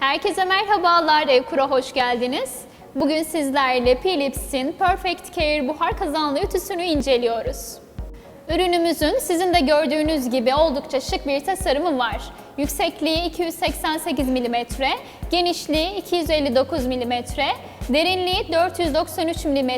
Herkese merhabalar, Evkur'a hoş geldiniz. Bugün sizlerle Philips'in Perfect Care buhar kazanlı ütüsünü inceliyoruz. Ürünümüzün sizin de gördüğünüz gibi oldukça şık bir tasarımı var. Yüksekliği 288 mm, genişliği 259 mm, derinliği 493 mm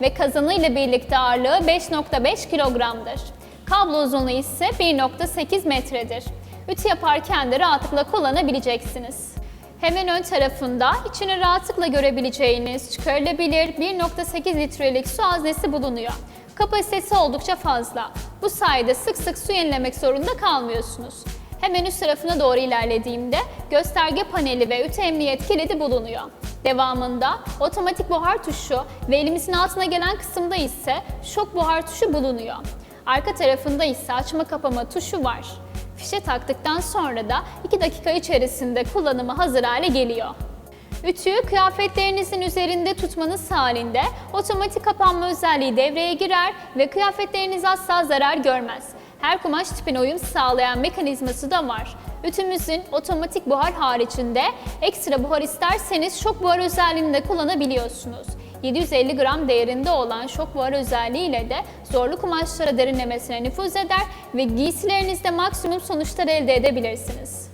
ve kazanı ile birlikte ağırlığı 5.5 kilogramdır. Kablo uzunluğu ise 1.8 metredir. Ütü yaparken de rahatlıkla kullanabileceksiniz. Hemen ön tarafında içini rahatlıkla görebileceğiniz çıkarılabilir 1.8 litrelik su haznesi bulunuyor. Kapasitesi oldukça fazla. Bu sayede sık sık su yenilemek zorunda kalmıyorsunuz. Hemen üst tarafına doğru ilerlediğimde gösterge paneli ve ütü emniyet kilidi bulunuyor. Devamında otomatik buhar tuşu ve elimizin altına gelen kısımda ise şok buhar tuşu bulunuyor. Arka tarafında ise açma kapama tuşu var. Fişe taktıktan sonra da 2 dakika içerisinde kullanıma hazır hale geliyor. Ütüyü kıyafetlerinizin üzerinde tutmanız halinde otomatik kapanma özelliği devreye girer ve kıyafetleriniz asla zarar görmez. Her kumaş tipine uyum sağlayan mekanizması da var. Ütümüzün otomatik buhar haricinde ekstra buhar isterseniz şok buhar özelliğini de kullanabiliyorsunuz. 750 gram değerinde olan şok buhar özelliğiyle de zorlu kumaşlara derinlemesine nüfuz eder ve giysilerinizde maksimum sonuçlar elde edebilirsiniz.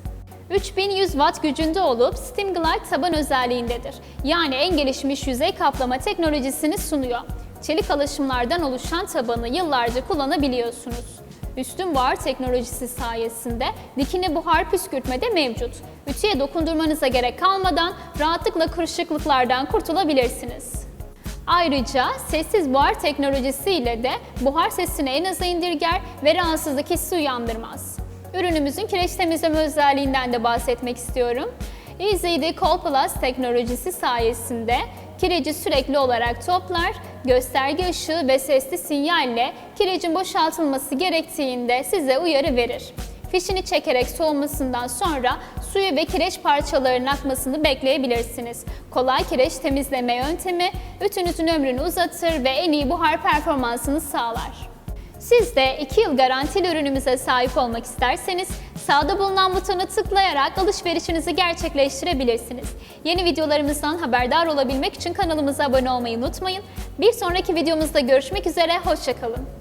3100 watt gücünde olup Steam Glide taban özelliğindedir. Yani en gelişmiş yüzey kaplama teknolojisini sunuyor. Çelik alaşımlardan oluşan tabanı yıllarca kullanabiliyorsunuz. Üstün buhar teknolojisi sayesinde dikine buhar püskürtme de mevcut. Ütüye dokundurmanıza gerek kalmadan rahatlıkla kırışıklıklardan kurtulabilirsiniz. Ayrıca sessiz buhar teknolojisi ile de buhar sesini en aza indirger ve rahatsızlık hissi uyandırmaz. Ürünümüzün kireç temizleme özelliğinden de bahsetmek istiyorum. EasyD Cold Plus teknolojisi sayesinde kireci sürekli olarak toplar, gösterge ışığı ve sesli sinyalle kirecin boşaltılması gerektiğinde size uyarı verir. Fişini çekerek soğumasından sonra suyu ve kireç parçalarının akmasını bekleyebilirsiniz. Kolay kireç temizleme yöntemi ütünüzün ömrünü uzatır ve en iyi buhar performansını sağlar. Siz de 2 yıl garantili ürünümüze sahip olmak isterseniz sağda bulunan butona tıklayarak alışverişinizi gerçekleştirebilirsiniz. Yeni videolarımızdan haberdar olabilmek için kanalımıza abone olmayı unutmayın. Bir sonraki videomuzda görüşmek üzere, hoşçakalın.